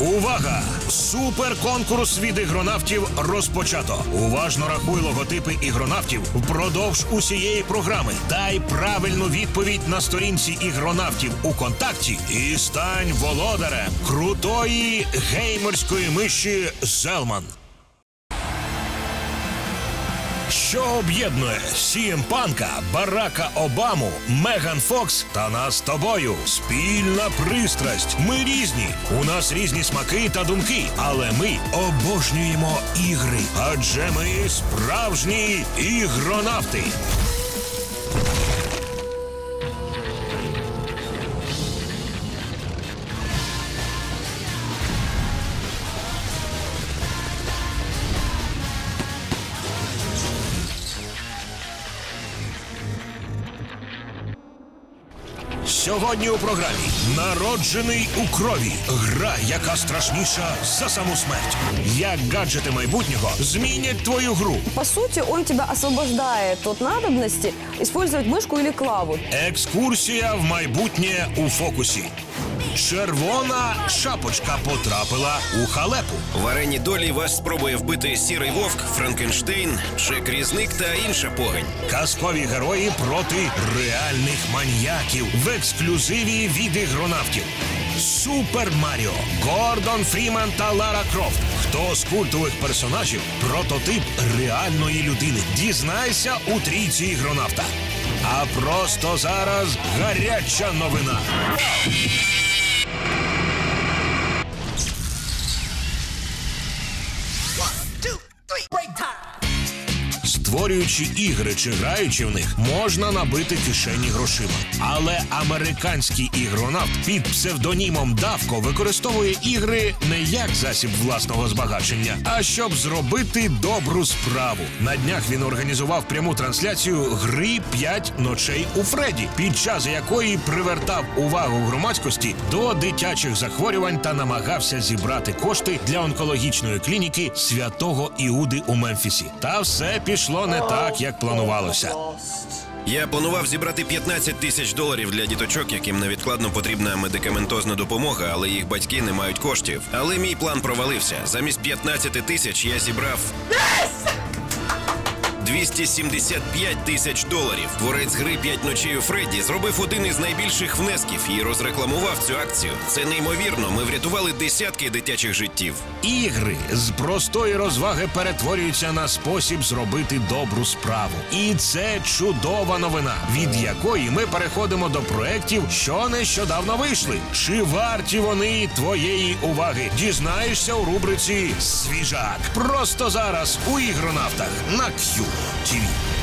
Увага! Суперконкурс від ігронавтів розпочато. Уважно рахуй логотипи ігронавтів впродовж усієї програми. Дай правильну відповідь на сторінці ігронавтів у контакті і стань володарем крутої геймерської миші Зелман. Що об'єднує Сієм Панка, Барака Обаму, Меган Фокс та нас з тобою? Спільна пристрасть. Ми різні. У нас різні смаки та думки, але ми обожнюємо ігри. Адже ми справжні ігронавти. Сьогодні у програмі Народжений у крові. Гра, яка страшніша за саму смерть. Як гаджети майбутнього змінять твою гру. По сути, он тебя освобождает от надобности использовать мышку или клаву. Екскурсія в майбутнє у фокусі. Червона шапочка потрапила у халепу. В арені долі вас спробує вбити сірий вовк, Франкенштейн, Шек Різник та інша погань. Казкові герої проти реальних маніяків ексклюзиві від ігронавтів. Супер Маріо, Гордон Фріман та Лара Крофт. Хто з культових персонажів прототип реальної людини? Дізнайся у трійці ігронавта. А просто зараз гаряча новина. Створюючи ігри чи граючи в них, можна набити кишені грошима. Але американський ігронавт під псевдонімом Давко використовує ігри не як засіб власного збагачення, а щоб зробити добру справу. На днях він організував пряму трансляцію гри «5 ночей у Фредді, під час якої привертав увагу громадськості до дитячих захворювань та намагався зібрати кошти для онкологічної клініки святого Іуди у Мемфісі. Та все пішло не так, як планувалося. Я планував зібрати 15 тисяч доларів для діточок, яким невідкладно потрібна медикаментозна допомога, але їх батьки не мають коштів. Але мій план провалився. Замість 15 тисяч я зібрав. 275 тисяч доларів. Творець гри «5 ночей у Фредді зробив один із найбільших внесків і розрекламував цю акцію. Це неймовірно. Ми врятували десятки дитячих життів. Ігри з простої розваги перетворюються на спосіб зробити добру справу. І це чудова новина, від якої ми переходимо до проєктів, що нещодавно вийшли. Чи варті вони твоєї уваги? Дізнаєшся у рубриці Свіжак. Просто зараз у ігронавтах на 距离。